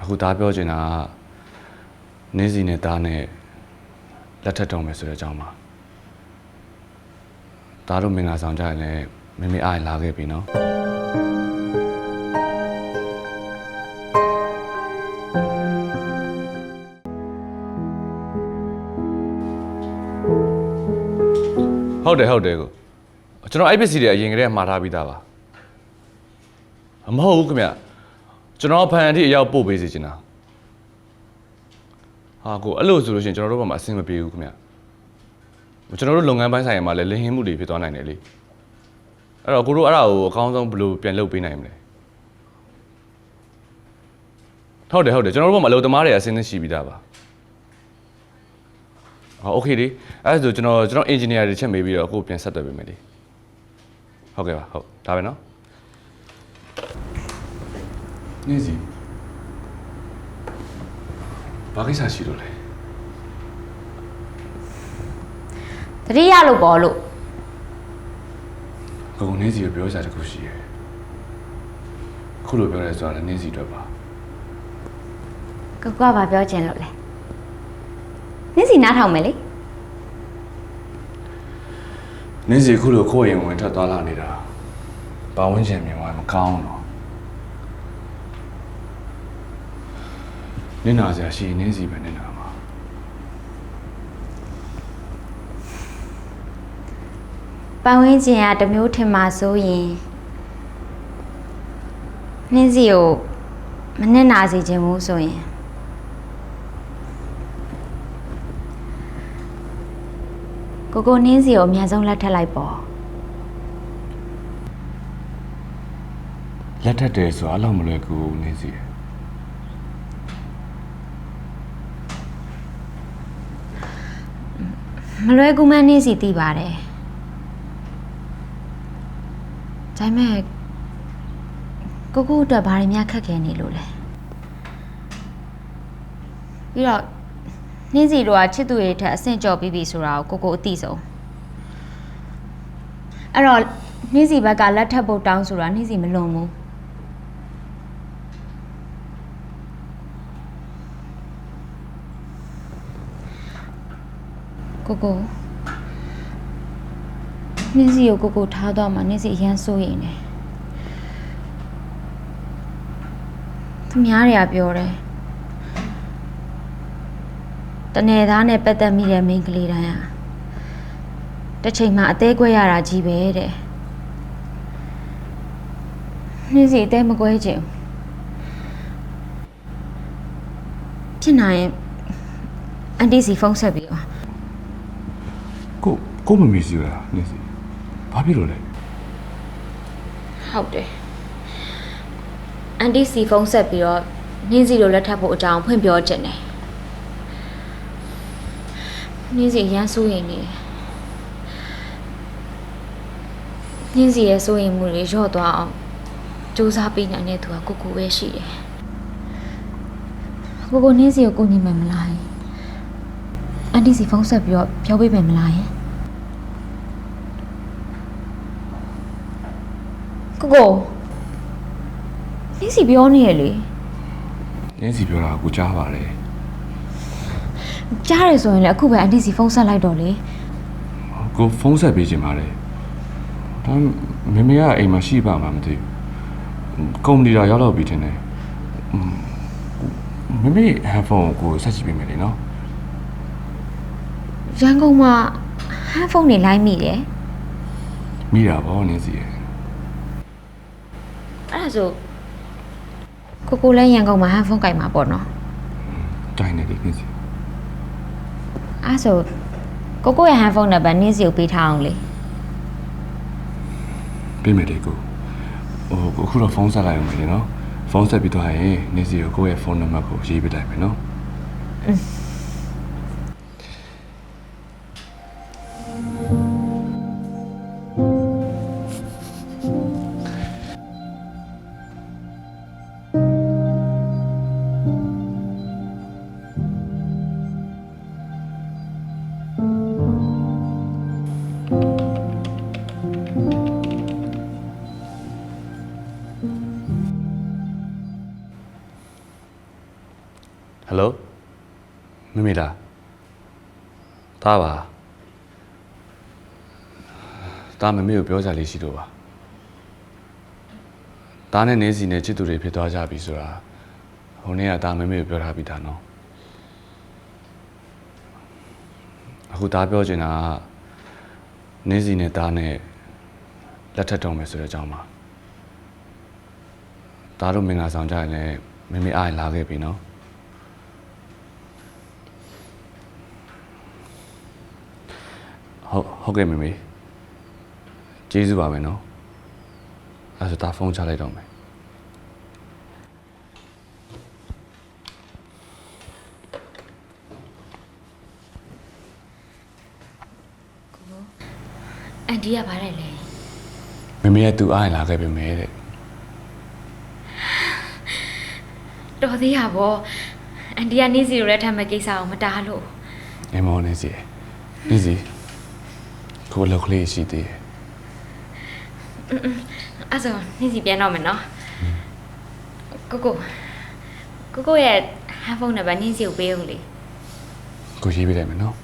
အခုသားပြောချင်တာကနင်းစီနဲ့သားနဲ့လက်ထပ်တော့မယ်ဆိုတဲ့အကြောင်းပါသားတို့မင်္ဂလာဆောင်ကြရင်လည်းမမေအားရင်လာခဲ့ပြီနော်ဟုတ်တယ်ဟုတ်တယ်ကိုကျွန်တော်အဲ့ပစ္စည်းတွေအရင်ကတည်းကမှာထားပြီးသားပါအမဟုတ်ဘူးခင်ဗျ ကျွန်တော်ဖန်အထိအရောက်ပို့ပေးစီချင်တာဟာကိုအဲ့လိုဆိုလို့ရှိရင်ကျွန်တော်တို့ဘက်မှာအဆင်မပြေဘူးခင်ဗျကျွန်တော်တို့လုပ်ငန်းပိုင်းဆိုင်ရာမှာလည်းလင်းဟင်းမှုတွေဖြစ်သွားနိုင်တယ်လေအဲ့တော့ကိုတို့အဲ့ဒါကိုအကောင်းဆုံးဘယ်လိုပြန်လုပ်ပေးနိုင်မလဲဟုတ်တယ်ဟုတ်တယ်ကျွန်တော်တို့ဘက်မှာအလုပ်သမားတွေအဆင်သင့်ရှိပြီးသားပါ ဟောโอเคလေအဲ့ဒါဆိုကျွန်တော်ကျွန်တော် engineer တွေချက်မေးပြီးတော့အခုပြန်ဆက်သွယ်ပေးမယ်လေဟုတ်ကဲ့ပါဟုတ်ဒါပဲเนาะ နေစီဘာကိစ္စရှိလို့လဲတတိယလို့ပေါ်လို့ကိုကနေစီကိုပြောချာတစ်ခုရှိရယ်ခုလိုပြောရဲဆိုတာလည်းနေစီအတွက်ပါကိုကဘာပြောချင်လို့လဲနင်းစီနားထောင်မယ်လေနေစီခုလိုခိုးရင်ဝင်ထွက်သွားလာနေတာဘာဝန်းကျင်မြင်သွားမကောင်းတော့ နင်းနာစရာရှိရင်နေစီပဲနင်းနာမှာပတ်ဝန်းကျင်ကတစ်မျိုးထင်မှာဆိုရင်နင်းစီကိုမနစ်နာစေခြင်းဘူးဆိုရင်ကိုကိုနင်းစီကိုအမြန်ဆုံးလက်ထပ်လိုက်ပေါ့လက်ထက်တယ်ဆိုတာအလောက်မလွယ်ကူဘူးနေစီရယ် မလွယ်ကူမှန်းနင်းစီသိပါတယ်ဒါပေမဲ့ကိုကိုအတွက်ဘာတွေများခက်ခဲနေလို့လဲပြီးတော့နင်းစီတို့ကချစ်သူတွေထက်အဆင့်ကျော်ပြီးပြီဆိုတာကိုကိုကိုအသိဆုံးအဲ့တော့နင်းစီဘက်ကလက်ထပ်ဖို့တောင်းဆိုတာနင်းစီမလွန်ဘူး ကိုကိုနင်းစီကိုကိုကိုထားတော့မှနင်းစီအရန်စိုးရိမ်တယ်သူများတွေကပြောတယ်တနေသားနဲ့ပတ်သက်မိတဲ့မိန်းကလေးတိုင်းဟာတစ်ချိန်မှာအသေးကွဲရတာကြီးပဲတဲ့နင်းစီအသေးမကွဲချင်ဘူးဖြစ်နိုင်ရင်အန်တီစီဖုန်းဆက်ပြီးပါ ကိုကိုမမီစီရတာနေစီဘာဖြစ်လို့လဲဟုတ်တယ်အန်တီစီဖုန်းဆက်ပြီးတော့နင်းစီလိုလက်ထပ်ဖို့အကြောင်းဖွင့်ပြောချင်တယ်နင်းစီရမ်းစိုးရိမ်နေတယ်နင်းစီရဲ့စိုးရိမ်မှုတွေလျော့သွားအောင်စူးစမ်းပေးနိုင်တဲ့သူကကိုကိုပဲရှိတယ်ကိုကိုနင်းစီကိုကိုညီမယ်မလားအန်တီစီဖုန်းဆက်ပြီးတော့ပြောပေးမယ်မလားယင် ကိုကိုနင်းစီပြောနေရလေနေစီပြောတာကိုကြားပါလေကြားရဆိုရင်လည်းအခုပဲအန်တီစီဖုန်းဆက်လိုက်တော့လေကိုဖုန်းဆက်ပေးချင်ပါလေဒါမမေကအိမ်မှာရှိပါမှာမသိဘူးကုမ္ပဏီတော်ရောက်တော့ပြီထင်တယ်မမေဟန်ဖုန်းကိုဆက်ကြည့်ပေးမယ်လေနော်ရန်ကုန်မှာဟန်ဖုန်းနေလိုက်မိတယ်မိတာဗောနေစီရယ်အဲ့ဒါ ဆိုကိုကိုလည်းရန်ကုန်မှာဟန်ဖုန်းကင်မှာပေါ့နော်တိုင်းနေလေနေစီအဲ့ဒါဆိုကိုကိုရဲ့ဟန်ဖုန်းနံပါတ်နင်းစီကိုပေးထားအောင်လေပေးမယ်လေကိုဟိုအခုတော့ဖုန်းဆက်လိုက်အောင်လေနော်ဖုန်းဆက်ပြီးတော့ရင်နေစီကိုကိုယ့်ရဲ့ဖုန်းနံပါတ်ကိုရေးပေးလိုက်မယ်နော်ဟယ် သားပါသားမမေကိုပြောကြလေးရှိတော့ပါသားနဲ့နေစီနဲ့ချစ်သူတွေဖြစ်သွားကြပြီဆိုတာဟိုနေ့ကသားမမေကိုပြောထားပြီးသားနော်အခုသားပြောချင်တာကနေစီနဲ့သားနဲ့လက်ထပ်တော့မယ်ဆိုတဲ့အကြောင်းပါသားတို့မင်္ဂလာဆောင်ကြရင်လည်းမမေအားရလာခဲ့ပြီနော် ဟုတ်ဟုတ်ကဲ့မမေကျေးဇူးပါမယ်နော်အဲဒါဆိုဒါဖုန်းချလိုက်တော့မယ်အန်ဒီကပါတယ်လေမမေကသူအားရင်လာခဲ့ပြီမယ်တဲ့တော်သေးရဗောအန်ဒီကနေစီရိုရဲ့ထမ်းမဲ့ကိစ္စကိုမတားလို့နေမောနေစီနေစီ ကိုလောက်ကလေးရှိသေးတယ်အဲ့ဆိုနေစီပြန်တော့မယ်နော်ကိုကိုကိုကိုရဲ့ဟန်ဖုန်းနံပါတ်နေစီကိုပေးဦးလေကိုရေးပေးလိုက်မယ်နော်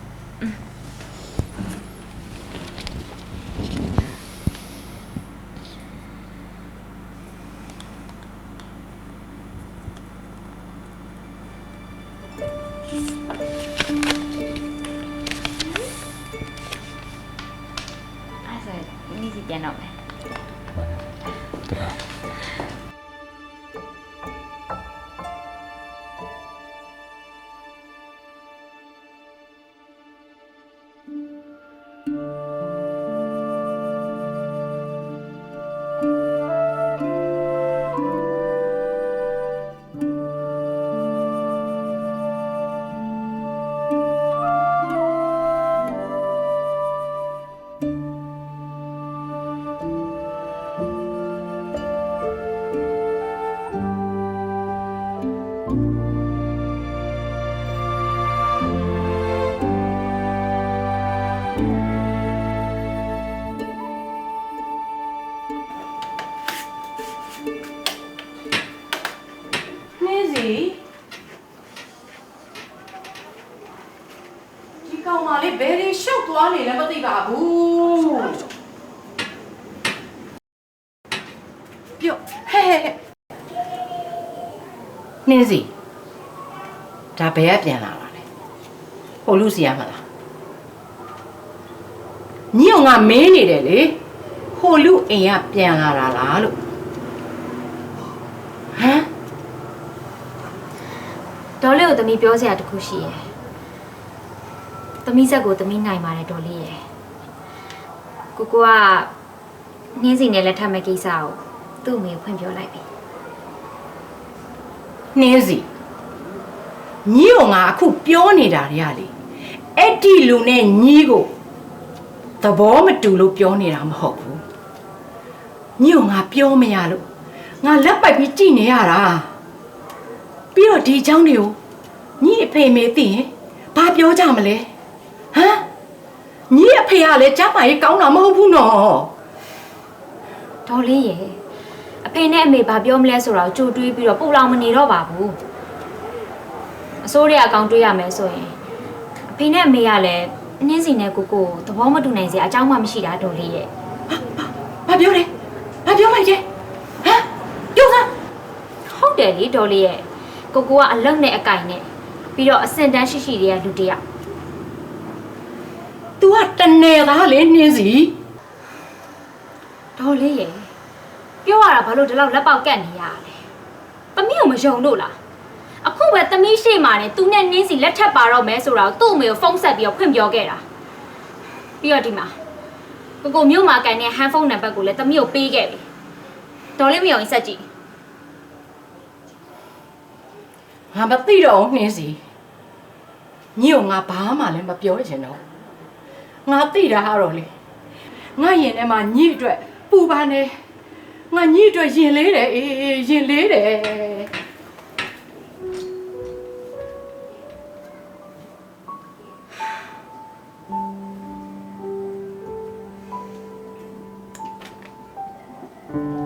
တ က်သွားနေလဲမသိပါဘူးပြုတ်ဟဲ့ဟဲ့ဟဲ့နှင်းစီဒါဘယ်ကပြန်လာတာလဲဟိုလူစီရမလားညီအောင်ငါမင်းနေတယ်လေဟိုလူအိမ်ကပြန်လာတာလားလို့ဟမ်ဒေါ်လေးကိုသမီးပြောစရာတစ်ခုရှိရယ် သမီးဆက်ကိုသမီးနိုင်ပါတယ်ဒေါ်လေးရယ်ကိုကိုကနှင်းစီနဲ့လက်ထပ်မဲ့ကိစ္စကိုသူ့အမေကိုဖွင့်ပြောလိုက်ပြီနှင်းစီညီ့ကိုငါအခုပြောနေတာတွေကလေအဲ့ဒီလူနဲ့ညီ့ကိုသဘောမတူလို့ပြောနေတာမဟုတ်ဘူးညီ့ကိုငါပြောမရလို့ငါလက်ပိုက်ပြီးကြည့်နေရတာပြီးတော့ဒီအကြောင်းတွေကိုညီ့အဖေမေသိရင်ဘာပြောကြမလဲ ဟမ်ညီ့အဖေကလည်းကြားမကြီးကောင်းတာမဟုတ်ဘူးနော်ဒေါ်လေးရယ်အဖေနဲ့အမေဘာပြောမလဲဆိုတော့ကြိုတွေးပြီးတော့ပူလောင်မနေတော့ပါဘူးအစိုးရအကောင်တွေးရမယ်ဆိုရင်အဖေနဲ့အမေကလည်းနှင်းစီနဲ့ကိုကိုကိုသဘောမတူနိုင်စရာအကြောင်းမှမရှိတာဒေါ်လေးရယ်ဘာပြောလဲဘာပြောလိုက်လဲဟမ်ပြောစမ်းဟုတ်တယ်လေဒေါ်လေးရဲ့ကိုကိုကအလုံနဲ့အကင်နဲ့ပြီးတော့အစင်တန်းရှိရှိတွေကလူတယောက် तू ကတနေသားလေနှင်းစီဒေါ်လေးရဲ့ပြောရတာဘာလို့ဒီလောက်လက်ပေါက်ကတ်နေရလဲသမီးကိုမယုံလို့လားအခုပဲသမီးရှိမှနဲ့သူနဲ့နင်းစီလက်ထပ်ပါတော့မယ်ဆိုတော့သူ့အမေကိုဖုန်းဆက်ပြီးတော့ဖွင့်ပြောခဲ့တာပြီးတော့ဒီမှာကိုကိုမြို့မှာကန်တဲ့ဟန်ဖုန်းနံပါတ်ကိုလည်းသမီးကိုပေးခဲ့ပြီဒေါ်လေးမယုံရင်ဆက်ကြည့်ငါမသိတော့ဘူးနှင်းစီညို့ငါဘာမှလည်းမပြောချင်တော့ ငါသိတာဟာတော့လေငါရင်ထဲမှာညှိအတွက်ပူပါနေငါညှိအတွက်ရင်လေးတယ်အေးရင်လေးတယ်။